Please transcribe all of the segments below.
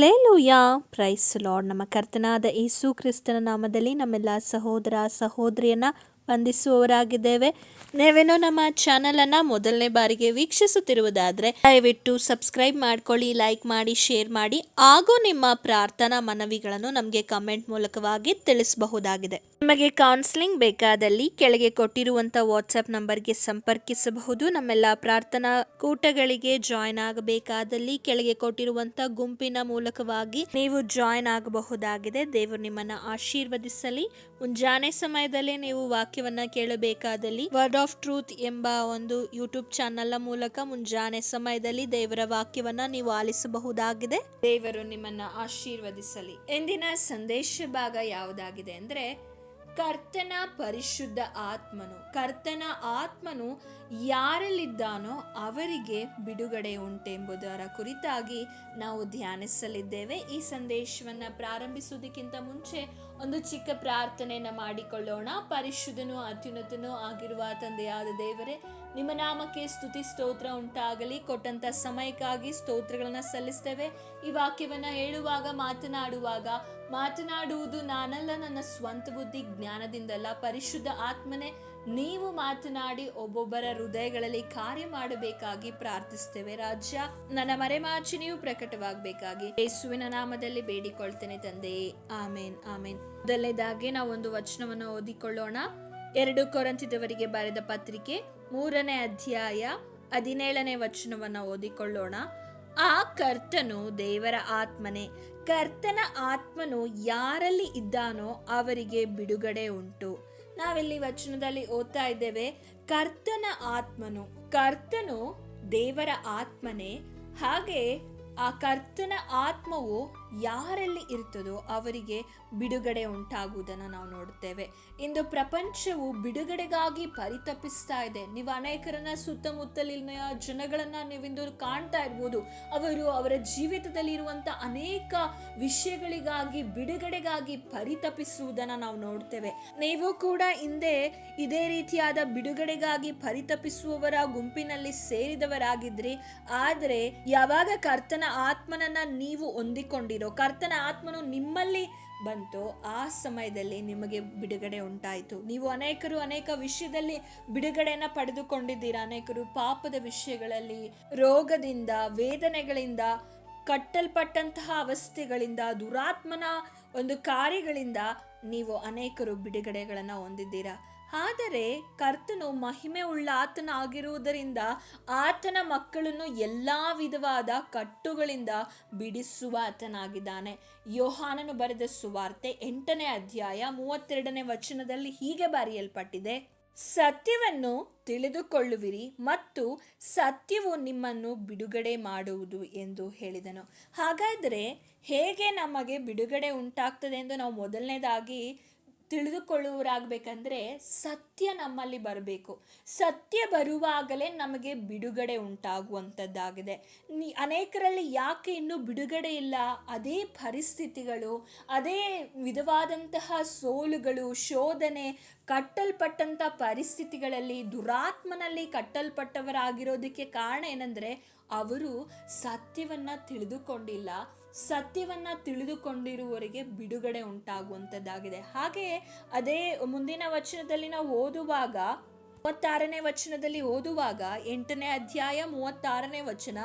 ಲೇಲೂಯ price lord. ನಮ್ಮ ಕರ್ತನಾದ ಯೇಸು ಕ್ರಿಸ್ತನ ನಾಮದಲ್ಲಿ ನಮ್ಮೆಲ್ಲ ಸಹೋದರ ಸಹೋದರಿಯನ್ನ ವಂದಿಸುವವರಾಗಿದ್ದೇವೆ. ನೀವೇನೋ ನಮ್ಮ ಚಾನಲನ್ನು ಮೊದಲನೇ ಬಾರಿಗೆ ವೀಕ್ಷಿಸುತ್ತಿರುವುದಾದರೆ, ದಯವಿಟ್ಟು ಸಬ್ಸ್ಕ್ರೈಬ್ ಮಾಡ್ಕೊಳ್ಳಿ ಲೈಕ್ ಮಾಡಿ ಶೇರ್ ಮಾಡಿ, ಹಾಗೂ ನಿಮ್ಮ ಪ್ರಾರ್ಥನಾ ಮನವಿಗಳನ್ನು ನಮಗೆ ಕಮೆಂಟ್ ಮೂಲಕವಾಗಿ ತಿಳಿಸಬಹುದಾಗಿದೆ. ನಿಮಗೆ ಕೌನ್ಸಿಲಿಂಗ್ ಬೇಕಾದಲ್ಲಿ ಕೆಳಗೆ ಕೊಟ್ಟಿರುವಂಥ ವಾಟ್ಸಪ್ ನಂಬರ್ಗೆ ಸಂಪರ್ಕಿಸಬಹುದು. ನಮ್ಮೆಲ್ಲ ಪ್ರಾರ್ಥನಾ ಕೂಟಗಳಿಗೆ ಜಾಯ್ನ್ ಆಗಬೇಕಾದಲ್ಲಿ ಕೆಳಗೆ ಕೊಟ್ಟಿರುವಂಥ ಗುಂಪಿನ ಮೂಲಕವಾಗಿ ನೀವು ಜಾಯ್ನ್ ಆಗಬಹುದಾಗಿದೆ. ದೇವರು ನಿಮ್ಮನ್ನ ಆಶೀರ್ವದಿಸಲಿ. ಮುಂಜಾನೆ ಸಮಯದಲ್ಲಿ ನೀವು ವಾಕ್ಯವನ್ನ ಕೇಳಬೇಕಾದಲ್ಲಿ ವರ್ಡ್ ಆಫ್ ಟ್ರೂತ್ ಎಂಬ ಒಂದು ಯೂಟ್ಯೂಬ್ ಚಾನಲ್ ಮೂಲಕ ಮುಂಜಾನೆ ಸಮಯದಲ್ಲಿ ದೇವರ ವಾಕ್ಯವನ್ನ ನೀವು ಆಲಿಸಬಹುದಾಗಿದೆ. ದೇವರು ನಿಮ್ಮನ್ನ ಆಶೀರ್ವದಿಸಲಿ. ಎಂದಿನ ಸಂದೇಶ ಭಾಗ ಯಾವುದಾಗಿದೆ ಅಂದ್ರೆ ಕರ್ತನ ಪರಿಶುದ್ಧ ಆತ್ಮನು. ಕರ್ತನ ಆತ್ಮನು ಯಾರಲ್ಲಿದ್ದಾನೋ ಅವರಿಗೆ ಬಿಡುಗಡೆ ಉಂಟೆಂಬುದರ ಕುರಿತಾಗಿ ನಾವು ಧ್ಯಾನಿಸಲಿದ್ದೇವೆ. ಈ ಸಂದೇಶವನ್ನು ಪ್ರಾರಂಭಿಸುವುದಕ್ಕಿಂತ ಮುಂಚೆ ಒಂದು ಚಿಕ್ಕ ಪ್ರಾರ್ಥನೆಯನ್ನು ಮಾಡಿಕೊಳ್ಳೋಣ. ಪರಿಶುದ್ಧನೂ ಅತ್ಯುನ್ನತನೂ ಆಗಿರುವ ತಂದೆಯಾದ ದೇವರೇ ನಿಮ್ಮ ನಾಮಕ್ಕೆ ಸ್ತುತಿ, ಸ್ತೋತ್ರ ಉಂಟಾಗಲಿ. ಕೊಟ್ಟಂತ ಸಮಯಕ್ಕಾಗಿ ಸ್ತೋತ್ರಗಳನ್ನ ಸಲ್ಲಿಸ್ತೇವೆ. ಈ ವಾಕ್ಯವನ್ನ ಹೇಳುವಾಗ, ಮಾತನಾಡುವಾಗ, ಮಾತನಾಡುವುದು ನಾನಲ್ಲ, ನನ್ನ ಸ್ವಂತ ಬುದ್ಧಿ, ಜ್ಞಾನದಿಂದಲ್ಲ, ಪರಿಶುದ್ಧ ಆತ್ಮನೇ. ನೀವು ಮಾತನಾಡಿ ಒಬ್ಬೊಬ್ಬರ ಹೃದಯಗಳಲ್ಲಿ ಕಾರ್ಯ ಮಾಡಬೇಕಾಗಿ ಪ್ರಾರ್ಥಿಸ್ತೇವೆ. ರಾಜ್ಯ, ನನ್ನ ಮರೆಮಾಚಿನಿಯು ಪ್ರಕಟವಾಗಬೇಕಾಗಿ. ಯೇಸುವಿನ ನಾಮದಲ್ಲಿ ಬೇಡಿಕೊಳ್ತೇನೆ ತಂದೆಯೇ ಆಮೇನ್ ಆಮೇನ್. ಮೊದಲನೇದಾಗಿ ನಾವು ಒಂದು ವಚನವನ್ನು ಓದಿಕೊಳ್ಳೋಣ. ಎರಡು ಕೊರಂತಿದವರಿಗೆ ಬರೆದ ಪತ್ರಿಕೆ ಮೂರನೇ ಅಧ್ಯಾಯ ಹದಿನೇಳನೇ ವಚನವನ್ನು ಓದಿಕೊಳ್ಳೋಣ. ಆ ಕರ್ತನು ದೇವರ ಆತ್ಮನೇ, ಕರ್ತನ ಆತ್ಮನು ಯಾರಲ್ಲಿ ಇದ್ದಾನೋ ಅವರಿಗೆ ಬಿಡುಗಡೆ ಉಂಟು. ನಾವಿಲ್ಲಿ ವಚನದಲ್ಲಿ ಓದ್ತಾ ಇದ್ದೇವೆ, ಕರ್ತನ ಆತ್ಮನು, ಕರ್ತನು ದೇವರ ಆತ್ಮನೇ, ಹಾಗೆ ಆ ಕರ್ತನ ಆತ್ಮವು ಯಾರಲ್ಲಿ ಇರ್ತದೋ ಅವರಿಗೆ ಬಿಡುಗಡೆ ಉಂಟಾಗುವುದನ್ನು ನಾವು ನೋಡುತ್ತೇವೆ. ಇಂದು ಪ್ರಪಂಚವು ಬಿಡುಗಡೆಗಾಗಿ ಪರಿತಪಿಸ್ತಾ ಇದೆ. ನೀವು ಅನೇಕರನ್ನ ಸುತ್ತಮುತ್ತಲಿನ ಜನಗಳನ್ನ ನೀವಿಂದು ಕಾಣ್ತಾ ಇರ್ಬೋದು. ಅವರು ಅವರ ಜೀವಿತದಲ್ಲಿ ಇರುವಂತ ಅನೇಕ ವಿಷಯಗಳಿಗಾಗಿ, ಬಿಡುಗಡೆಗಾಗಿ ಪರಿತಪಿಸುವುದನ್ನು ನಾವು ನೋಡ್ತೇವೆ ನೀವು ಕೂಡ ಹಿಂದೆ ಇದೇ ರೀತಿಯಾದ ಬಿಡುಗಡೆಗಾಗಿ ಪರಿತಪಿಸುವವರ ಗುಂಪಿನಲ್ಲಿ ಸೇರಿದವರಾಗಿದ್ರಿ. ಆದರೆ ಯಾವಾಗ ಕರ್ತನ ಆತ್ಮನನ್ನ ನೀವು ಹೊಂದಿಕೊಂಡಿರೋ ಕರ್ತನ ಆತ್ಮನು ನಿಮ್ಮಲ್ಲಿ ಬಂತು, ಆ ಸಮಯದಲ್ಲಿ ನಿಮಗೆ ಬಿಡುಗಡೆ ಉಂಟಾಯಿತು. ನೀವು ಅನೇಕರು ಅನೇಕ ವಿಷಯದಲ್ಲಿ ಬಿಡುಗಡೆಯನ್ನು ಪಡೆದುಕೊಂಡಿದ್ದೀರಾ. ಅನೇಕರು ಪಾಪದ ವಿಷಯಗಳಲ್ಲಿ, ರೋಗದಿಂದ, ವೇದನೆಗಳಿಂದ, ಕಟ್ಟಲ್ಪಟ್ಟಂತಹ ಅವಸ್ಥೆಗಳಿಂದ, ದುರಾತ್ಮನ ಒಂದು ಕಾರ್ಯಗಳಿಂದ ನೀವು ಅನೇಕರು ಬಿಡುಗಡೆಗಳನ್ನು ಹೊಂದಿದ್ದೀರಾ. ಆದರೆ ಕರ್ತನು ಮಹಿಮೆ ಉಳ್ಳ ಆತನ ಆಗಿರುವುದರಿಂದ ಆತನ ಮಕ್ಕಳನ್ನು ಎಲ್ಲ ವಿಧವಾದ ಕಟ್ಟುಗಳಿಂದ ಬಿಡಿಸುವ ಆತನಾಗಿದ್ದಾನೆ. ಯೋಹಾನನು ಬರೆದ ಸುವಾರ್ತೆ ಎಂಟನೇ ಅಧ್ಯಾಯ ಮೂವತ್ತೆರಡನೇ ವಚನದಲ್ಲಿ ಹೀಗೆ ಬರೆಯಲ್ಪಟ್ಟಿದೆ. ಸತ್ಯವನ್ನು ತಿಳಿದುಕೊಳ್ಳುವಿರಿ ಮತ್ತು ಸತ್ಯವು ನಿಮ್ಮನ್ನು ಬಿಡುಗಡೆ ಮಾಡುವುದು ಎಂದು ಹೇಳಿದನು. ಹಾಗಾದರೆ ಹೇಗೆ ನಮಗೆ ಬಿಡುಗಡೆ ಉಂಟಾಗ್ತದೆ ಎಂದು ನಾವು ಮೊದಲನೇದಾಗಿ ತಿಳಿದುಕೊಳ್ಳುವರಾಗಬೇಕಂದ್ರೆ ಸತ್ಯ ನಮ್ಮಲ್ಲಿ ಬರಬೇಕು. ಸತ್ಯ ಬರುವಾಗಲೇ ನಮಗೆ ಬಿಡುಗಡೆ ಉಂಟಾಗುವಂಥದ್ದಾಗಿದೆ. ಅನೇಕರಲ್ಲಿ ಯಾಕೆ ಇನ್ನೂ ಬಿಡುಗಡೆ ಇಲ್ಲ? ಅದೇ ಪರಿಸ್ಥಿತಿಗಳು, ಅದೇ ವಿಧವಾದಂತಹ ಸೋಲುಗಳು, ಶೋಧನೆ, ಕಟ್ಟಲ್ಪಟ್ಟಂಥ ಪರಿಸ್ಥಿತಿಗಳಲ್ಲಿ ದುರಾತ್ಮನಲ್ಲಿ ಕಟ್ಟಲ್ಪಟ್ಟವರಾಗಿರೋದಕ್ಕೆ ಕಾರಣ ಏನಂದರೆ, ಅವರು ಸತ್ಯವನ್ನು ತಿಳಿದುಕೊಂಡಿಲ್ಲ. ಸತ್ಯವನ್ನ ತಿಳಿದುಕೊಂಡಿರುವವರಿಗೆ ಬಿಡುಗಡೆ ಉಂಟಾಗುವಂಥದ್ದಾಗಿದೆ. ಹಾಗೆಯೇ ಅದೇ ಮುಂದಿನ ವಚನದಲ್ಲಿ ನಾವು ಓದುವಾಗ, ಮೂವತ್ತಾರನೇ ವಚನದಲ್ಲಿ ಓದುವಾಗ, ಎಂಟನೇ ಅಧ್ಯಾಯ ಮೂವತ್ತಾರನೇ ವಚನ,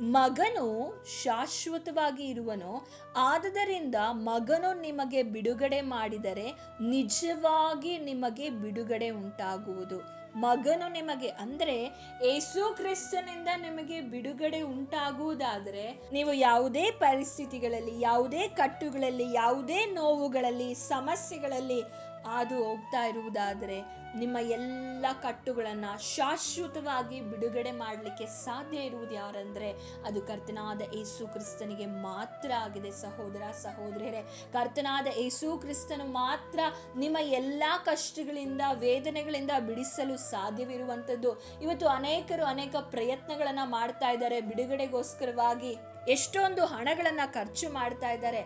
ಮಗನು ಶಾಶ್ವತವಾಗಿ ಇರುವನು, ಆದ್ದರಿಂದ ಮಗನು ನಿಮಗೆ ಬಿಡುಗಡೆ ಮಾಡಿದರೆ ನಿಜವಾಗಿ ನಿಮಗೆ ಬಿಡುಗಡೆ ಉಂಟಾಗುವುದು. ಮಗನು ನಿಮಗೆ, ಅಂದರೆ ಏಸು ಕ್ರಿಸ್ತನಿಂದ ನಿಮಗೆ ಬಿಡುಗಡೆ ಉಂಟಾಗುವುದಾದರೆ ನೀವು ಯಾವುದೇ ಪರಿಸ್ಥಿತಿಗಳಲ್ಲಿ, ಯಾವುದೇ ಕಟ್ಟುಗಳಲ್ಲಿ, ಯಾವುದೇ ನೋವುಗಳಲ್ಲಿ, ಸಮಸ್ಯೆಗಳಲ್ಲಿ ಹಾದು ಹೋಗ್ತಾ ಇರುವುದಾದರೆ ನಿಮ್ಮ ಎಲ್ಲ ಕಟ್ಟುಗಳನ್ನು ಶಾಶ್ವತವಾಗಿ ಬಿಡುಗಡೆ ಮಾಡಲಿಕ್ಕೆ ಸಾಧ್ಯ ಇರುವುದು ಯಾರಂದರೆ ಅದು ಕರ್ತನಾದ ಏಸು ಕ್ರಿಸ್ತನಿಗೆ ಮಾತ್ರ ಆಗಿದೆ, ಸಹೋದರ ಸಹೋದರಿಯರೇ. ಕರ್ತನಾದ ಏಸು ಕ್ರಿಸ್ತನು ಮಾತ್ರ ನಿಮ್ಮ ಎಲ್ಲ ಕಷ್ಟಗಳಿಂದ, ವೇದನೆಗಳಿಂದ ಬಿಡಿಸಲು ಸಾಧ್ಯವಿರುವಂಥದ್ದು. ಇವತ್ತು ಅನೇಕರು ಅನೇಕ ಪ್ರಯತ್ನಗಳನ್ನು ಮಾಡ್ತಾ ಇದ್ದಾರೆ, ಬಿಡುಗಡೆಗೋಸ್ಕರವಾಗಿ ಎಷ್ಟೊಂದು ಹಣಗಳನ್ನು ಖರ್ಚು ಮಾಡ್ತಾ ಇದ್ದಾರೆ.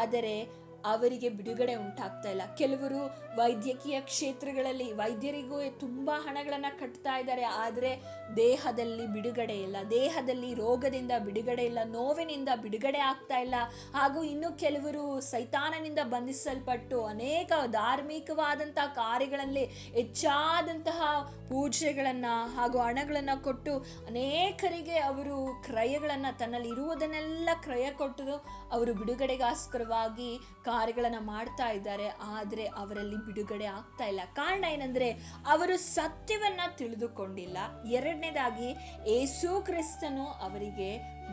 ಆದರೆ ಅವರಿಗೆ ಬಿಡುಗಡೆ ಉಂಟಾಗ್ತಾ ಇಲ್ಲ. ಕೆಲವರು ವೈದ್ಯಕೀಯ ಕ್ಷೇತ್ರಗಳಲ್ಲಿ ವೈದ್ಯರಿಗೂ ತುಂಬ ಹಣಗಳನ್ನು ಕಟ್ತಾ ಇದ್ದಾರೆ. ಆದರೆ ದೇಹದಲ್ಲಿ ಬಿಡುಗಡೆ ಇಲ್ಲ. ದೇಹದಲ್ಲಿ ರೋಗದಿಂದ ಬಿಡುಗಡೆ ಇಲ್ಲ. ನೋವಿನಿಂದ ಬಿಡುಗಡೆ ಆಗ್ತಾ ಇಲ್ಲ. ಹಾಗೂ ಇನ್ನು ಕೆಲವರು ಸೈತಾನನಿಂದ ಬಂಧಿಸಲ್ಪಟ್ಟು ಅನೇಕ ಧಾರ್ಮಿಕವಾದಂಥ ಕಾರ್ಯಗಳಲ್ಲಿ ಹೆಚ್ಚಾದಂತಹ ಪೂಜೆಗಳನ್ನು ಹಾಗೂ ಹಣಗಳನ್ನು ಕೊಟ್ಟು ಅನೇಕರಿಗೆ ಅವರು ಕ್ರಯಗಳನ್ನು ತನ್ನಲ್ಲಿ ಇರುವುದನ್ನೆಲ್ಲ ಕ್ರಯ ಕೊಟ್ಟು ಅವರು ಬಿಡುಗಡೆಗೋಸ್ಕರವಾಗಿ ಕಾರ್ಯಗಳನ್ನು ಮಾಡ್ತಾ ಇದ್ದಾರೆ, ಆದರೆ ಅವರಲ್ಲಿ ಬಿಡುಗಡೆ ಆಗ್ತಾ ಇಲ್ಲ. ಕಾರಣ ಏನಂದರೆ, ಅವರು ಸತ್ಯವನ್ನು ತಿಳಿದುಕೊಂಡಿಲ್ಲ. ಎರಡನೇದಾಗಿ, ಏಸು ಕ್ರಿಸ್ತನು ಅವರಿಗೆ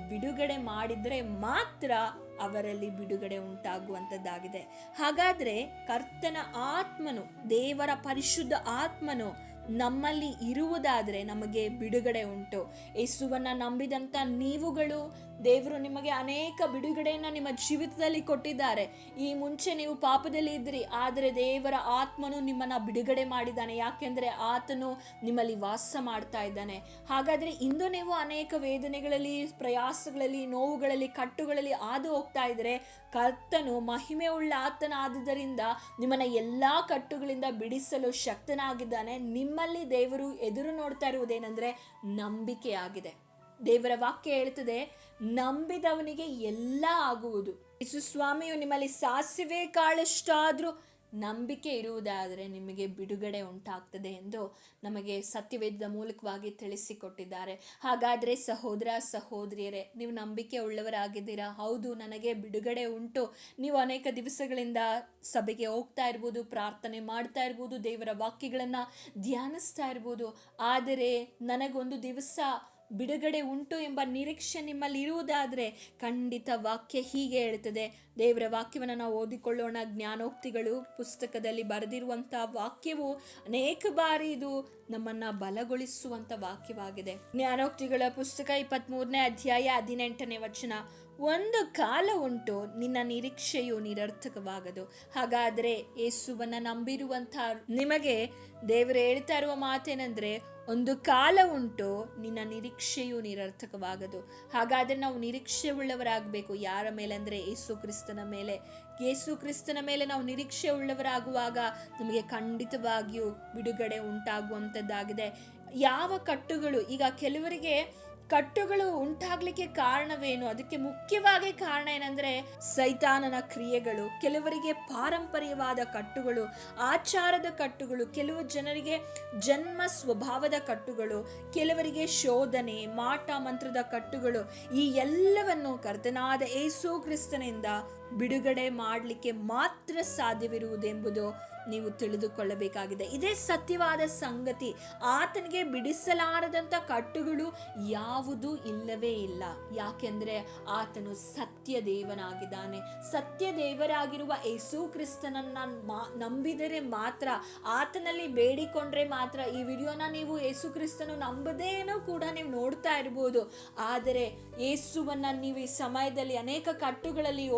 ಬಿಡುಗಡೆ ಮಾಡಿದರೆ ಮಾತ್ರ ಅವರಲ್ಲಿ ಬಿಡುಗಡೆ ಉಂಟಾಗುವಂಥದ್ದಾಗಿದೆ. ಹಾಗಾದರೆ ಕರ್ತನ ಆತ್ಮನು, ದೇವರ ಪರಿಶುದ್ಧ ಆತ್ಮನು ನಮ್ಮಲ್ಲಿ ಇರುವುದಾದರೆ ನಮಗೆ ಬಿಡುಗಡೆ ಉಂಟು. ಯೇಸುವನ್ನು ನಂಬಿದಂಥ ನೀವುಗಳು ದೇವರು ನಿಮಗೆ ಅನೇಕ ಬಿಡುಗಡೆಯನ್ನು ನಿಮ್ಮ ಜೀವಿತದಲ್ಲಿ ಕೊಟ್ಟಿದ್ದಾರೆ. ಈ ಮುಂಚೆ ನೀವು ಪಾಪದಲ್ಲಿ ಇದ್ರಿ ಆದರೆ ದೇವರ ಆತ್ಮನು ನಿಮ್ಮನ್ನ ಬಿಡುಗಡೆ ಮಾಡಿದ್ದಾನೆ. ಯಾಕೆಂದ್ರೆ ಆತನು ನಿಮ್ಮಲ್ಲಿ ವಾಸ ಮಾಡ್ತಾ ಇದ್ದಾನೆ. ಹಾಗಾದ್ರೆ ಇಂದು ನೀವು ಅನೇಕ ವೇದನೆಗಳಲ್ಲಿ, ಪ್ರಯಾಸಗಳಲ್ಲಿ, ನೋವುಗಳಲ್ಲಿ, ಕಟ್ಟುಗಳಲ್ಲಿ ಹಾದು ಹೋಗ್ತಾ ಇದ್ದರೆ ಕರ್ತನು ಮಹಿಮೆ ಉಳ್ಳ ಆತನಾದುದರಿಂದ ನಿಮ್ಮನ್ನ ಎಲ್ಲಾ ಕಟ್ಟುಗಳಿಂದ ಬಿಡಿಸಲು ಶಕ್ತನಾಗಿದ್ದಾನೆ. ನಿಮ್ಮಲ್ಲಿ ದೇವರು ಎದುರು ನೋಡ್ತಾ ಇರುವುದೇನೆಂದರೆ ನಂಬಿಕೆಯಾಗಿದೆ. ದೇವರ ವಾಕ್ಯ ಹೇಳ್ತದೆ, ನಂಬಿದವನಿಗೆ ಎಲ್ಲ ಆಗುವುದು. ಯೇಸು ಸ್ವಾಮಿಯು ನಿಮ್ಮಲ್ಲಿ ಸಾಸಿವೆ ಕಾಳಷ್ಟಾದರೂ ನಂಬಿಕೆ ಇರುವುದಾದರೆ ನಿಮಗೆ ಬಿಡುಗಡೆ ಉಂಟಾಗ್ತದೆ ಎಂದು ನಮಗೆ ಸತ್ಯವೇದದ ಮೂಲಕವಾಗಿ ತಿಳಿಸಿಕೊಟ್ಟಿದ್ದಾರೆ. ಹಾಗಾದರೆ ಸಹೋದರ, ಸಹೋದರಿಯರೇ, ನೀವು ನಂಬಿಕೆ ಉಳ್ಳವರಾಗಿದ್ದೀರಾ? ಹೌದು, ನನಗೆ ಬಿಡುಗಡೆ ಉಂಟು. ನೀವು ಅನೇಕ ದಿವಸಗಳಿಂದ ಸಭೆಗೆ ಹೋಗ್ತಾ ಇರ್ಬೋದು, ಪ್ರಾರ್ಥನೆ ಮಾಡ್ತಾ ಇರ್ಬೋದು, ದೇವರ ವಾಕ್ಯಗಳನ್ನು ಧ್ಯಾನಿಸ್ತಾ ಇರ್ಬೋದು. ಆದರೆ ನನಗೊಂದು ದಿವಸ ಬಿಡುಗಡೆ ಉಂಟು ಎಂಬ ನಿರೀಕ್ಷೆ ನಿಮ್ಮಲ್ಲಿ ಇರುವುದಾದರೆ ಖಂಡಿತ ವಾಕ್ಯ ಹೀಗೆ ಹೇಳ್ತದೆ ದೇವರ ವಾಕ್ಯವನ್ನು ನಾವು ಓದಿಕೊಳ್ಳೋಣ. ಜ್ಞಾನೋಕ್ತಿಗಳು ಪುಸ್ತಕದಲ್ಲಿ ಬರೆದಿರುವಂಥ ವಾಕ್ಯವು ಅನೇಕ ಬಾರಿ ಇದು ನಮ್ಮನ್ನು ಬಲಗೊಳಿಸುವಂಥ ವಾಕ್ಯವಾಗಿದೆ. ಜ್ಞಾನೋಕ್ತಿಗಳ ಪುಸ್ತಕ ಇಪ್ಪತ್ತ್ಮೂರನೇ ಅಧ್ಯಾಯ ಹದಿನೆಂಟನೇ ವಚನ. ಒಂದು ಕಾಲ ಉಂಟು ನಿನ್ನ ನಿರೀಕ್ಷೆಯು ನಿರರ್ಥಕವಾಗದು. ಹಾಗಾದರೆ ಯೇಸುವನ್ನ ನಂಬಿರುವಂಥ ನಿಮಗೆ ದೇವರು ಹೇಳ್ತಾ ಇರುವ ಮಾತೇನೆಂದರೆ, ಒಂದು ಕಾಲ ಉಂಟು ನಿನ್ನ ನಿರೀಕ್ಷೆಯು ನಿರರ್ಥಕವಾಗದು. ಹಾಗಾದರೆ ನಾವು ನಿರೀಕ್ಷೆ ಉಳ್ಳವರಾಗಬೇಕು ಯಾರ ಮೇಲೆ ಅಂದರೆ ಯೇಸು ಕ್ರಿಸ್ತನ ಮೇಲೆ. ಯೇಸು ಕ್ರಿಸ್ತನ ಮೇಲೆ ನಾವು ನಿರೀಕ್ಷೆ ಉಳ್ಳವರಾಗುವಾಗ ನಮಗೆ ಖಂಡಿತವಾಗಿಯೂ ಬಿಡುಗಡೆ ಉಂಟಾಗುವಂಥದ್ದಾಗಿದೆ. ಯಾವ ಕಟ್ಟುಗಳು, ಈಗ ಕೆಲವರಿಗೆ ಕಟ್ಟುಗಳು ಉಂಟಾಗ್ಲಿಕ್ಕೆ ಕಾರಣವೇನು? ಅದಕ್ಕೆ ಮುಖ್ಯವಾಗಿ ಕಾರಣ ಏನಂದ್ರೆ, ಸೈತಾನನ ಕ್ರಿಯೆಗಳು, ಕೆಲವರಿಗೆ ಪಾರಂಪರ್ಯವಾದ ಕಟ್ಟುಗಳು, ಆಚಾರದ ಕಟ್ಟುಗಳು, ಕೆಲವು ಜನರಿಗೆ ಜನ್ಮ ಸ್ವಭಾವದ ಕಟ್ಟುಗಳು, ಕೆಲವರಿಗೆ ಶೋಧನೆ, ಮಾಟ ಮಂತ್ರದ ಕಟ್ಟುಗಳು, ಈ ಎಲ್ಲವನ್ನು ಕರ್ತನಾದ ಏಸು ಕ್ರಿಸ್ತನಿಂದ ಬಿಡುಗಡೆ ಮಾಡಲಿಕ್ಕೆ ಮಾತ್ರ ಸಾಧ್ಯವಿರುವುದೆಂಬುದು ನೀವು ತಿಳಿದುಕೊಳ್ಳಬೇಕಾಗಿದೆ. ಇದೇ ಸತ್ಯವಾದ ಸಂಗತಿ. ಆತನಿಗೆ ಬಿಡಿಸಲಾರದಂಥ ಕಟ್ಟುಗಳು ಯಾವುದು ಇಲ್ಲವೇ ಇಲ್ಲ. ಯಾಕೆಂದರೆ ಆತನು ಸತ್ಯ ದೇವನಾಗಿದ್ದಾನೆ ಸತ್ಯ ದೇವರಾಗಿರುವ ಯೇಸು ಕ್ರಿಸ್ತನನ್ನು ಮಾ- ನಂಬಿದರೆ ಮಾತ್ರ, ಆತನಲ್ಲಿ ಬೇಡಿಕೊಂಡ್ರೆ ಮಾತ್ರ ಈ ವಿಡಿಯೋನ ನೀವು ಯೇಸು ಕ್ರಿಸ್ತನು ನಂಬದೇನೂ ಕೂಡ ನೀವು ನೋಡ್ತಾ ಇರ್ಬೋದು. ಆದರೆ ಯೇಸುವನ್ನು ನೀವು ಈ ಸಮಯದಲ್ಲಿ ಅನೇಕ ಕಟ್ಟುಗಳಲ್ಲಿ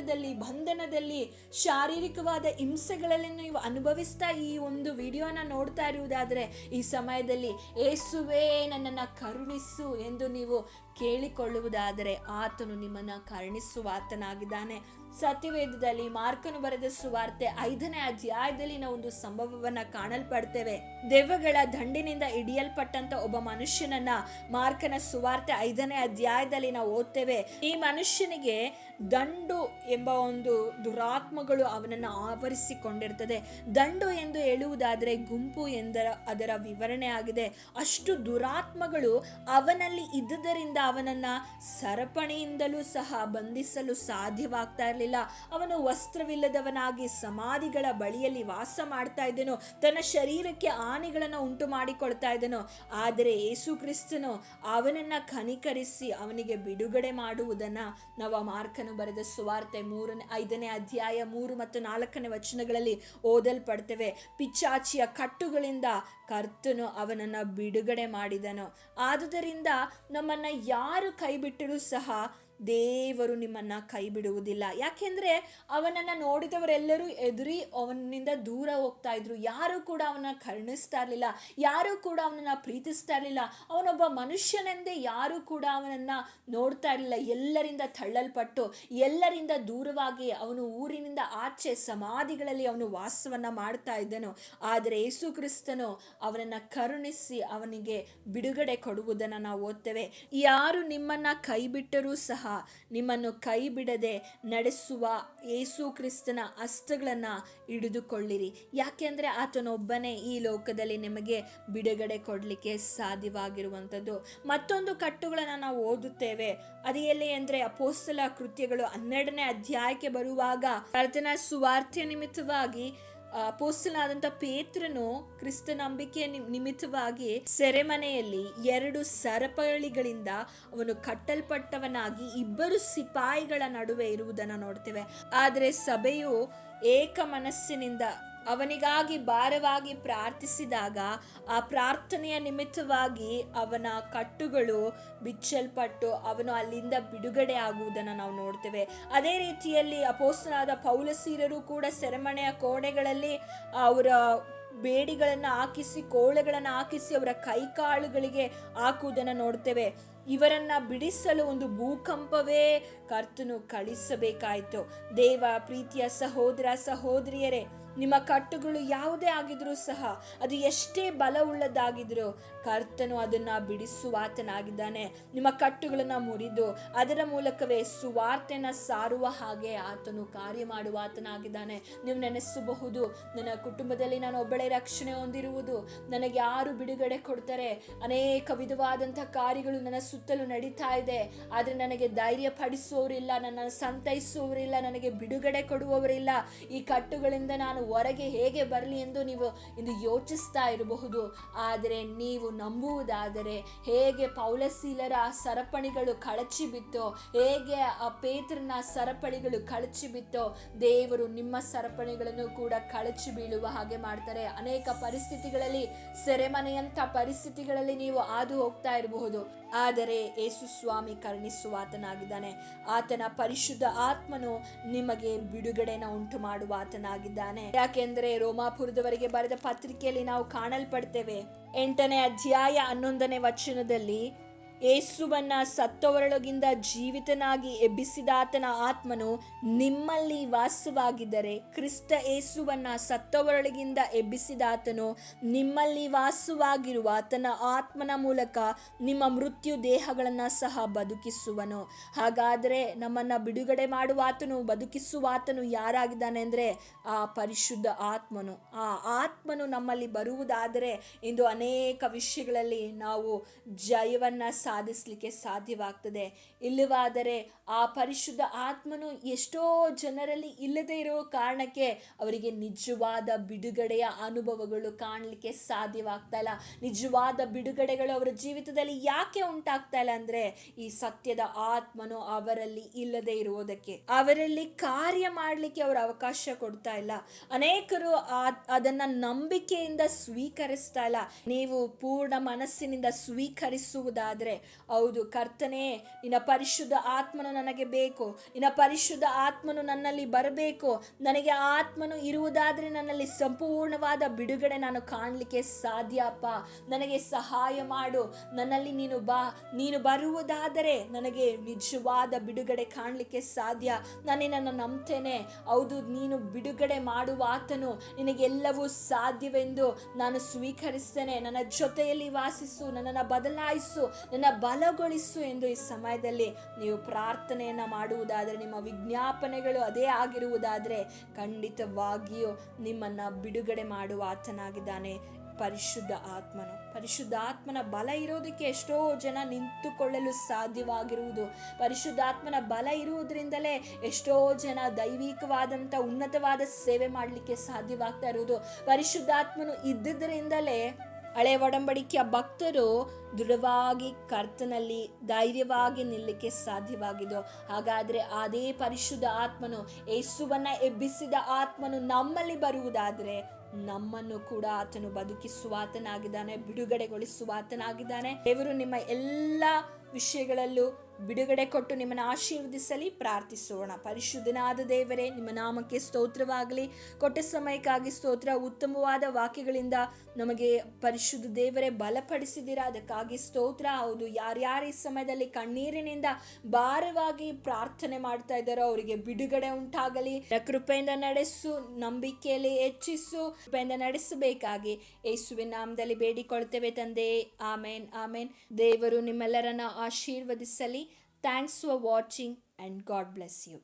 ಹೋರಾಟದಲ್ಲಿ ಬಂಧನದಲ್ಲಿ, ಶಾರೀರಿಕವಾದ ಹಿಂಸೆಗಳಲ್ಲಿ ನೀವು ಅನುಭವಿಸ್ತಾ ಈ ಒಂದು ವಿಡಿಯೋನ ನೋಡ್ತಾ ಇರುವುದಾದರೆ, ಈ ಸಮಯದಲ್ಲಿ ಏಸುವೇ, ನನ್ನನ್ನು ಕರುಣಿಸು ಎಂದು ನೀವು ಕೇಳಿಕೊಳ್ಳುವುದಾದರೆ, ಆತನು ನಿಮ್ಮನ್ನು ಕರುಣಿಸುವ ಆತನಾಗಿದ್ದಾನೆ. ಸತ್ಯವೇದದಲ್ಲಿ ಮಾರ್ಕನು ಬರೆದ ಸುವಾರ್ತೆ ಐದನೇ ಅಧ್ಯಾಯದಲ್ಲಿ ನಾವು ಒಂದು ಸಂಭವವನ್ನ ಕಾಣಲ್ಪಡ್ತೇವೆ. ದೆವ್ವಗಳ ದಂಡಿನಿಂದ ಹಿಡಿಯಲ್ಪಟ್ಟಂತ ಒಬ್ಬ ಮನುಷ್ಯನನ್ನ ಮಾರ್ಕನ ಸುವಾರ್ತೆ ಐದನೇ ಅಧ್ಯಾಯದಲ್ಲಿ ನಾವು ಓದ್ತೇವೆ. ಈ ಮನುಷ್ಯನಿಗೆ ದಂಡು ಎಂಬ ಒಂದು ದುರಾತ್ಮಗಳು ಅವನನ್ನು ಆವರಿಸಿಕೊಂಡಿರ್ತದೆ. ದಂಡು ಎಂದು ಹೇಳುವುದಾದರೆ ಗುಂಪು ಎಂದರ ಅದರ ವಿವರಣೆ ಆಗಿದೆ. ಅಷ್ಟು ದುರಾತ್ಮಗಳು ಅವನಲ್ಲಿ ಇದ್ದುದರಿಂದ ಅವನನ್ನು ಸರಪಣಿಯಿಂದಲೂ ಸಹ ಬಂಧಿಸಲು ಸಾಧ್ಯವಾಗ್ತಾ ಇರಲಿಲ್ಲ. ಅವನು ವಸ್ತ್ರವಿಲ್ಲದವನಾಗಿ ಸಮಾಧಿಗಳ ಬಳಿಯಲ್ಲಿ ವಾಸ ಮಾಡ್ತಾ ಇದ್ದನು. ತನ್ನ ಶರೀರಕ್ಕೆ ಹಾನಿಗಳನ್ನು ಉಂಟು ಮಾಡಿಕೊಳ್ತಾ ಇದ್ದನು. ಆದರೆ ಯೇಸು ಕ್ರಿಸ್ತನು ಅವನನ್ನು ಕನಿಕರಿಸಿ ಅವನಿಗೆ ಬಿಡುಗಡೆ ಮಾಡುವುದನ್ನು ನಾವು ಮಾರ್ಕನು ಬರೆದ ಸುವಾರ್ತೆ ಮೂರನೇ, ಐದನೇ ಅಧ್ಯಾಯ, ಮೂರು ಮತ್ತು ನಾಲ್ಕನೇ ವಚನಗಳಲ್ಲಿ ಓದಲ್ಪಡ್ತೇವೆ. ಪಿಚ್ಚಾಚಿಯ ಕಟ್ಟುಗಳಿಂದ ಕರ್ತನು ಅವನನ್ನ ಬಿಡುಗಡೆ ಮಾಡಿದನು. ಆದುದರಿಂದ ನಮ್ಮನ್ನ ಯಾರು ಕೈ ಬಿಟ್ಟರೂ ಸಹ ದೇವರು ನಿಮ್ಮನ್ನ ಕೈ ಬಿಡುವುದಿಲ್ಲ ಯಾಕೆಂದ್ರೆ ಅವನನ್ನ ನೋಡಿದವರೆಲ್ಲರೂ ಎದುರಿ ಅವನಿಂದ ದೂರ ಹೋಗ್ತಾ ಇದ್ರು. ಯಾರು ಕೂಡ ಅವನ ಕರುಣಿಸ್ತಾ ಇರಲಿಲ್ಲ. ಯಾರು ಕೂಡ ಅವನನ್ನ ಪ್ರೀತಿಸ್ತಾ ಇರಲಿಲ್ಲ. ಅವನೊಬ್ಬ ಮನುಷ್ಯನೆಂದೇ ಯಾರು ಕೂಡ ಅವನನ್ನ ನೋಡ್ತಾ ಇರಲಿಲ್ಲ. ಎಲ್ಲರಿಂದ ತಳ್ಳಲ್ಪಟ್ಟು, ಎಲ್ಲರಿಂದ ದೂರವಾಗಿ ಅವನು ಊರಿನಿಂದ ಆಚೆ ಸಮಾಧಿಗಳಲ್ಲಿ ಅವನು ವಾಸವನ್ನ ಮಾಡ್ತಾ ಇದ್ದನು. ಆದರೆ ಯೇಸು ಕ್ರಿಸ್ತನು ಅವನನ್ನ ಕರುಣಿಸಿ ಅವನಿಗೆ ಬಿಡುಗಡೆ ಕೊಡುವುದನ್ನು ನಾವು ಓದ್ತೇವೆ. ಯಾರು ನಿಮ್ಮನ್ನ ಕೈ ಬಿಟ್ಟರೂ ಸಹ ನಿಮ್ಮನ್ನು ಕೈ ಬಿಡದೆ ನಡೆಸುವ ಯೇಸು ಕ್ರಿಸ್ತನ ಅಸ್ತ್ರಗಳನ್ನು ಹಿಡಿದುಕೊಳ್ಳಿರಿ. ಯಾಕೆಂದರೆ ಆತನೊಬ್ಬನೇ ಈ ಲೋಕದಲ್ಲಿ ನಿಮಗೆ ಬಿಡುಗಡೆ ಕೊಡಲಿಕ್ಕೆ ಸಾಧ್ಯವಾಗಿರುವಂಥದ್ದು. ಮತ್ತೊಂದು ಕಟ್ಟುಗಳನ್ನು ನಾವು ಓದುತ್ತೇವೆ. ಅದು ಎಲ್ಲಿ ಅಂದರೆ ಅಪೋಸ್ತಲ ಕೃತ್ಯಗಳು ಹನ್ನೆರಡನೇ ಅಧ್ಯಾಯಕ್ಕೆ ಬರುವಾಗ ಕರ್ತನ ಸುವಾರ್ತೆ ನಿಮಿತ್ತವಾಗಿ ಅಪೋಸ್ತಲನಾದಂಥ ಪೇತ್ರನು ಕ್ರಿಸ್ತ ನಂಬಿಕೆಯ ನಿಮ್- ನಿಮಿತ್ತವಾಗಿ ಸೆರೆಮನೆಯಲ್ಲಿ ಎರಡು ಸರಪಳಿಗಳಿಂದ ಅವನು ಕಟ್ಟಲ್ಪಟ್ಟವನಾಗಿ ಇಬ್ಬರು ಸಿಪಾಯಿಗಳ ನಡುವೆ ಇರುವುದನ್ನು ನೋಡ್ತೇವೆ. ಆದರೆ ಸಭೆಯು ಏಕ ಮನಸ್ಸಿನಿಂದ ಅವನಿಗಾಗಿ ಭಾರವಾಗಿ ಪ್ರಾರ್ಥಿಸಿದಾಗ ಆ ಪ್ರಾರ್ಥನೆಯ ನಿಮಿತ್ತವಾಗಿ ಅವನ ಕಟ್ಟುಗಳು ಬಿಚ್ಚಲ್ಪಟ್ಟು ಅವನು ಅಲ್ಲಿಂದ ಬಿಡುಗಡೆ ಆಗುವುದನ್ನು ನಾವು ನೋಡ್ತೇವೆ. ಅದೇ ರೀತಿಯಲ್ಲಿ ಅಪೋಸ್ತನಾದ ಪೌಲಸೀರರು ಕೂಡ ಸೆರೆಮನೆಯ ಕೋಣೆಗಳಲ್ಲಿ ಅವರ ಬೇಡಿಗಳನ್ನು ಹಾಕಿಸಿ, ಕೋಳೆಗಳನ್ನು ಹಾಕಿಸಿ ಅವರ ಕೈಕಾಳುಗಳಿಗೆ ಹಾಕುವುದನ್ನು ನೋಡ್ತೇವೆ. ಇವರನ್ನ ಬಿಡಿಸಲು ಒಂದು ಭೂಕಂಪವೇ ಕರ್ತನು ಕಳಿಸಬೇಕಾಯಿತು. ದೇವ, ಪ್ರೀತಿಯ ಸಹೋದರ, ಸಹೋದರಿಯರೇ ನಿಮ್ಮ ಕಟ್ಟುಗಳು ಯಾವುದೇ ಆಗಿದ್ರೂ ಸಹ ಅದು ಎಷ್ಟೇ ಬಲವುಳ್ಳದಾಗಿದ್ರೂ ಕರ್ತನು ಅದನ್ನ ಬಿಡಿಸುವಾತನಾಗಿದ್ದಾನೆ. ನಿಮ್ಮ ಕಟ್ಟುಗಳನ್ನ ಮುರಿದು ಅದರ ಮೂಲಕವೇ ಸುವಾರ್ತೆನ ಸಾರುವ ಹಾಗೆ ಆತನು ಕಾರ್ಯ ಮಾಡುವಾತನಾಗಿದ್ದಾನೆ ನೀವು ನೆನೆಸಬಹುದು, ನನ್ನ ಕುಟುಂಬದಲ್ಲಿ ನಾನು ಒಬ್ಬಳೇ ರಕ್ಷಣೆ ಹೊಂದಿರುವುದು. ನನಗೆ ಯಾರು ಬಿಡುಗಡೆ ಕೊಡ್ತಾರೆ. ಅನೇಕ ವಿಧವಾದಂಥ ಕಾರ್ಯಗಳು ನನ್ನ ಸುತ್ತಲೂ ನಡೀತಾ ಇದೆ. ಆದರೆ ನನಗೆ ಧೈರ್ಯ ಪಡಿಸುವವರಿಲ್ಲ ನನ್ನ ಸಂತೈಸುವವರಿಲ್ಲ, ನನಗೆ ಬಿಡುಗಡೆ ಕೊಡುವವರಿಲ್ಲ. ಈ ಕಟ್ಟುಗಳಿಂದ ನಾನು ಹೊರಗೆ ಹೇಗೆ ಬರಲಿ ಎಂದು ನೀವು ಇಂದು ಯೋಚಿಸ್ತಾ ಇರಬಹುದು. ಆದರೆ ನೀವು ನಂಬುವುದಾದರೆ ಹೇಗೆ ಪೌಲಶೀಲರ ಸರಪಣಿಗಳು ಕಳಚಿ ಬಿತ್ತೋ ಹೇಗೆ ಆ ಪೇತ್ರನ ಸರಪಳಿಗಳು ಕಳಚಿ ಬಿತ್ತೋ ದೇವರು ನಿಮ್ಮ ಸರಪಣಿಗಳನ್ನು ಕೂಡ ಕಳಚಿ ಬೀಳುವ ಹಾಗೆ ಮಾಡ್ತಾರೆ. ಅನೇಕ ಪರಿಸ್ಥಿತಿಗಳಲ್ಲಿ, ಸೆರೆಮನೆಯಂಥ ಪರಿಸ್ಥಿತಿಗಳಲ್ಲಿ ನೀವು ಹಾದು ಹೋಗ್ತಾ ಇರಬಹುದು. ಆದರೆ ಯೇಸು ಸ್ವಾಮಿ ಕರುಣಿಸುವಾತನಾಗಿದ್ದಾನೆ. ಆತನ ಪರಿಶುದ್ಧ ಆತ್ಮನು ನಿಮಗೆ ಬಿಡುಗಡೆನ ಉಂಟು ಮಾಡುವ ಆತನಾಗಿದ್ದಾನೆ ಯಾಕೆಂದ್ರೆ ರೋಮಾಪುರದವರೆಗೆ ಬರೆದ ಪತ್ರಿಕೆಯಲ್ಲಿ ನಾವು ಕಾಣಲ್ಪಡ್ತೇವೆ. ಎಂಟನೇ ಅಧ್ಯಾಯ ಹನ್ನೊಂದನೇ ವಚನದಲ್ಲಿ ಯೇಸುವನ್ನ ಸತ್ತವರೊಳಗಿಂದ ಜೀವಿತನಾಗಿ ಎಬ್ಬಿಸಿದಾತನ ಆತ್ಮನು ನಿಮ್ಮಲ್ಲಿ ವಾಸವಾಗಿದ್ದರೆ ಕ್ರಿಸ್ತ ಯೇಸುವನ್ನ ಸತ್ತವರೊಳಗಿಂದ ಎಬ್ಬಿಸಿದಾತನು ನಿಮ್ಮಲ್ಲಿ ವಾಸವಾಗಿರುವ ತನ್ನ ಆತ್ಮನ ಮೂಲಕ ನಿಮ್ಮ ಮೃತ್ಯು ದೇಹಗಳನ್ನು ಸಹ ಬದುಕಿಸುವನು. ಹಾಗಾದರೆ ನಮ್ಮನ್ನ ಬಿಡುಗಡೆ ಮಾಡುವ ಆತನು ಬದುಕಿಸುವ ಆತನು ಯಾರಾಗಿದ್ದಾನೆ ಅಂದರೆ ಆ ಪರಿಶುದ್ಧ ಆತ್ಮನು. ಆ ಆತ್ಮನು ನಮ್ಮಲ್ಲಿ ಬರುವುದಾದರೆ ಇಂದು ಅನೇಕ ವಿಷಯಗಳಲ್ಲಿ ನಾವು ಜಯವನ್ನ ಸಾಧಿಸಲಿಕ್ಕೆ ಸಾಧ್ಯವಾಗ್ತದೆ. ಇಲ್ಲವಾದರೆ ಆ ಪರಿಶುದ್ಧ ಆತ್ಮನು ಎಷ್ಟೋ ಜನರಲ್ಲಿ ಇಲ್ಲದೆ ಇರೋ ಕಾರಣಕ್ಕೆ ಅವರಿಗೆ ನಿಜವಾದ ಬಿಡುಗಡೆಯ ಅನುಭವಗಳು ಕಾಣಲಿಕ್ಕೆ ಸಾಧ್ಯವಾಗ್ತಾ ಇಲ್ಲ. ನಿಜವಾದ ಬಿಡುಗಡೆಗಳು ಅವರ ಜೀವಿತದಲ್ಲಿ ಯಾಕೆ ಉಂಟಾಗ್ತಾ ಇಲ್ಲ ಅಂದರೆ ಈ ಸತ್ಯದ ಆತ್ಮನು ಅವರಲ್ಲಿ ಇಲ್ಲದೆ ಇರುವುದಕ್ಕೆ. ಅವರಲ್ಲಿ ಕಾರ್ಯ ಮಾಡಲಿಕ್ಕೆ ಅವರು ಅವಕಾಶ ಕೊಡ್ತಾ ಇಲ್ಲ. ಅನೇಕರು ಅದನ್ನ ನಂಬಿಕೆಯಿಂದ ಸ್ವೀಕರಿಸ್ತಾ ಇಲ್ಲ. ನೀವು ಪೂರ್ಣ ಮನಸ್ಸಿನಿಂದ ಸ್ವೀಕರಿಸುವುದಾದ್ರೆ ಹೌದು, ಕರ್ತನೇ, ನಿನ್ನ ಪರಿಶುದ್ಧ ಆತ್ಮನು ನನಗೆ ಬೇಕು. ನಿನ್ನ ಪರಿಶುದ್ಧ ಆತ್ಮನು ನನ್ನಲ್ಲಿ ಬರಬೇಕು. ನನಗೆ ಆತ್ಮನು ಇರುವುದಾದರೆ ನನ್ನಲ್ಲಿ ಸಂಪೂರ್ಣವಾದ ಬಿಡುಗಡೆ ನಾನು ಕಾಣಲಿಕ್ಕೆ ಸಾಧ್ಯಪ್ಪ ನನಗೆ ಸಹಾಯ ಮಾಡು. ನನ್ನಲ್ಲಿ ನೀನು ಬಾ. ನೀನು ಬರುವುದಾದರೆ ನನಗೆ ನಿಜವಾದ ಬಿಡುಗಡೆ ಕಾಣಲಿಕ್ಕೆ ಸಾಧ್ಯ. ನಾನು ನಿನ್ನನ್ನು ನಂಬ್ತೇನೆ. ಹೌದು, ನೀನು ಬಿಡುಗಡೆ ಮಾಡುವ ಆತನು. ನಿನಗೆಲ್ಲವೂ ಸಾಧ್ಯವೆಂದು ನಾನು ಸ್ವೀಕರಿಸ್ತೇನೆ. ನನ್ನ ಜೊತೆಯಲ್ಲಿ ವಾಸಿಸು. ನನ್ನನ್ನು ಬದಲಾಯಿಸು. ನನ್ನ ಬಲಗೊಳಿಸು ಎಂದು ಈ ಸಮಯದಲ್ಲಿ ನೀವು ಪ್ರಾರ್ಥನೆಯನ್ನು ಮಾಡುವುದಾದರೆ, ನಿಮ್ಮ ವಿಜ್ಞಾಪನೆಗಳು ಅದೇ ಆಗಿರುವುದಾದರೆ ಖಂಡಿತವಾಗಿಯೂ ನಿಮ್ಮನ್ನು ಬಿಡುಗಡೆ ಮಾಡುವ ಆತನಾಗಿದ್ದಾನೆ ಪರಿಶುದ್ಧ ಆತ್ಮನು. ಪರಿಶುದ್ಧ ಆತ್ಮನ ಬಲ ಇರೋದಕ್ಕೆ ಎಷ್ಟೋ ಜನ ನಿಂತುಕೊಳ್ಳಲು ಸಾಧ್ಯವಾಗಿರುವುದು. ಪರಿಶುದ್ಧಾತ್ಮನ ಬಲ ಇರುವುದರಿಂದಲೇ ಎಷ್ಟೋ ಜನ ದೈವಿಕವಾದಂಥ, ಉನ್ನತವಾದ ಸೇವೆ ಮಾಡಲಿಕ್ಕೆ ಸಾಧ್ಯವಾಗ್ತಾ ಇರುವುದು. ಪರಿಶುದ್ಧಾತ್ಮನು ಇದ್ದುದರಿಂದಲೇ ಹಳೆ ಒಡಂಬಡಿಕೆಯ ಭಕ್ತರು ದೃಢವಾಗಿ ಕರ್ತನಲ್ಲಿ ಧೈರ್ಯವಾಗಿ ನಿಲ್ಲಕ್ಕೆ ಸಾಧ್ಯವಾಗಿದ್ದು, ಹಾಗಾದರೆ ಅದೇ ಪರಿಶುದ್ಧ ಆತ್ಮನು, ಯೇಸುವನ್ನ ಎಬ್ಬಿಸಿದ ಆತ್ಮನು ನಮ್ಮಲ್ಲಿ ಬರುವುದಾದರೆ ನಮ್ಮನ್ನು ಕೂಡ ಆತನು ಬದುಕಿಸುವಾತನಾಗಿದ್ದಾನೆ ಬಿಡುಗಡೆಗೊಳಿಸುವಾತನಾಗಿದ್ದಾನೆ ದೇವರು ನಿಮ್ಮ ಎಲ್ಲ ವಿಷಯಗಳಲ್ಲೂ ಬಿಡುಗಡೆ ಕೊಟ್ಟು ನಿಮ್ಮನ್ನು ಆಶೀರ್ವದಿಸಲಿ, ಪ್ರಾರ್ಥಿಸೋಣ. ಪರಿಶುದ್ಧನಾದ ದೇವರೇ, ನಿಮ್ಮ ನಾಮಕ್ಕೆ ಸ್ತೋತ್ರವಾಗಲಿ. ಕೊಟ್ಟ ಸಮಯಕ್ಕಾಗಿ ಸ್ತೋತ್ರ, ಉತ್ತಮವಾದ ವಾಕ್ಯಗಳಿಂದ ನಮಗೆ ಪರಿಶುದ್ಧ ದೇವರೇ ಬಲಪಡಿಸಿದ್ದೀರಾ? ಅದಕ್ಕಾಗಿ ಸ್ತೋತ್ರ. ಹೌದು, ಯಾರ್ಯಾರು ಈ ಸಮಯದಲ್ಲಿ ಕಣ್ಣೀರಿನಿಂದ ಭಾರವಾಗಿ ಪ್ರಾರ್ಥನೆ ಮಾಡ್ತಾ ಇದ್ದಾರೋ ಅವರಿಗೆ ಬಿಡುಗಡೆ ಉಂಟಾಗಲಿ. ಕೃಪೆಯಿಂದ ನಡೆಸು, ನಂಬಿಕೆಯಲ್ಲಿ ಹೆಚ್ಚಿಸು, ಕೃಪೆಯಿಂದ ನಡೆಸಬೇಕಾಗಿ ಯೇಸುವಿನ ನಾಮದಲ್ಲಿ ಬೇಡಿಕೊಳ್ತೇವೆ ತಂದೆ. ಆಮೇನ್ ಆಮೇನ್. ದೇವರು ನಿಮ್ಮೆಲ್ಲರನ್ನ ಆಶೀರ್ವದಿಸಲಿ. Thanks for watching and God bless you.